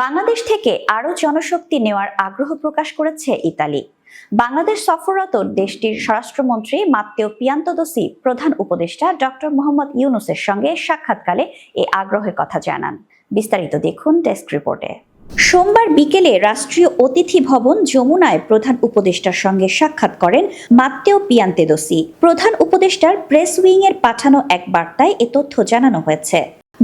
বাংলাদেশ থেকে আরও জনশক্তি নেওয়ার আগ্রহ প্রকাশ করেছে ইতালি। বাংলাদেশ সফররত দেশটির স্বরাষ্ট্রমন্ত্রী মাত্তেও পিয়ান্তদোসি প্রধান উপদেষ্টা ডক্টর মোহাম্মদ ইউনুসের সঙ্গে সাক্ষাৎকালে এই আগ্রহের কথা জানান। বিস্তারিত দেখুন ডেস্ক রিপোর্টে। সোমবার বিকেলে রাষ্ট্রীয় অতিথি ভবন যমুনায় প্রধান উপদেষ্টার সঙ্গে সাক্ষাৎ করেন মাত্তেও পিয়ান্তেদোসি। প্রধান উপদেষ্টার প্রেস উইং এর পাঠানো এক বার্তায় এ তথ্য জানানো হয়েছে।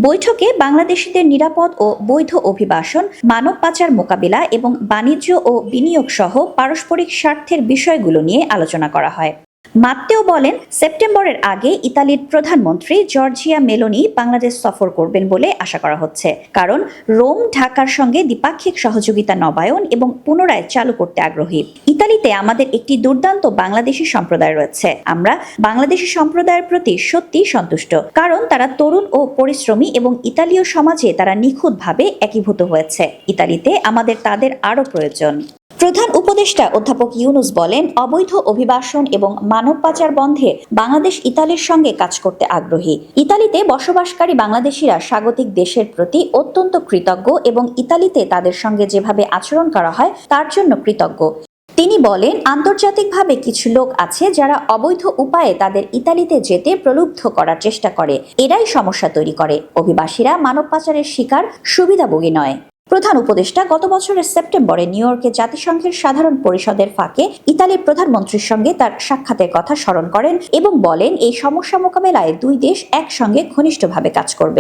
বৈঠকে বাংলাদেশিদের নিরাপদ ও বৈধ অভিবাসন, মানব পাচার মোকাবিলা এবং বাণিজ্য ও বিনিয়োগ সহ পারস্পরিক স্বার্থের বিষয়গুলো নিয়ে আলোচনা করা হয়। মাত্তেও বলেন, সেপ্টেম্বরের আগে ইতালির প্রধানমন্ত্রী জর্জিয়া মেলোনি বাংলাদেশ সফর করবেন বলে আশা করা হচ্ছে। কারণ, রোম ঢাকার সঙ্গে দ্বিপাক্ষিক সহযোগিতা নবায়ন এবং পুনরায় চালু করতে আগ্রহী। ইতালিতে আমাদের একটি দুর্দান্ত বাংলাদেশি সম্প্রদায় রয়েছে। আমরা বাংলাদেশি সম্প্রদায়ের প্রতি সত্যি সন্তুষ্ট। কারণ, তারা তরুণ ও পরিশ্রমী এবং ইতালীয় সমাজে তারা নিখুঁতভাবে একীভূত হয়েছে। ইতালিতে আমাদের তাদের আরও প্রয়োজন। প্রধান উপদেষ্টা অধ্যাপক ইউনুস বলেন, অবৈধ অভিবাসন এবং মানব পাচার বন্ধে বাংলাদেশ ইতালির সঙ্গে কাজ করতে আগ্রহী। ইতালিতে বসবাসকারী বাংলাদেশিরা স্বাগতিক দেশের প্রতি অত্যন্ত কৃতজ্ঞ এবং ইতালিতে তাদের সঙ্গে যেভাবে আচরণ করা হয়, তার জন্য কৃতজ্ঞ। তিনি বলেন, আন্তর্জাতিকভাবে কিছু লোক আছে যারা অবৈধ উপায়ে তাদের ইতালিতে যেতে প্রলুব্ধ করার চেষ্টা করে। এরাই সমস্যা তৈরি করে। অভিবাসীরা মানব পাচারের শিকার, সুবিধাভোগী নয়। প্রধান উপদেষ্টা গত বছরের সেপ্টেম্বরে নিউ ইয়র্কে জাতিসংঘের সাধারণ পরিষদের ফাঁকে ইতালির প্রধানমন্ত্রীর সঙ্গে তার সাক্ষাতের কথা স্মরণ করেন এবং বলেন, এই সমস্যা মোকাবেলায় দুই দেশ একসঙ্গে ঘনিষ্ঠভাবে কাজ করবে।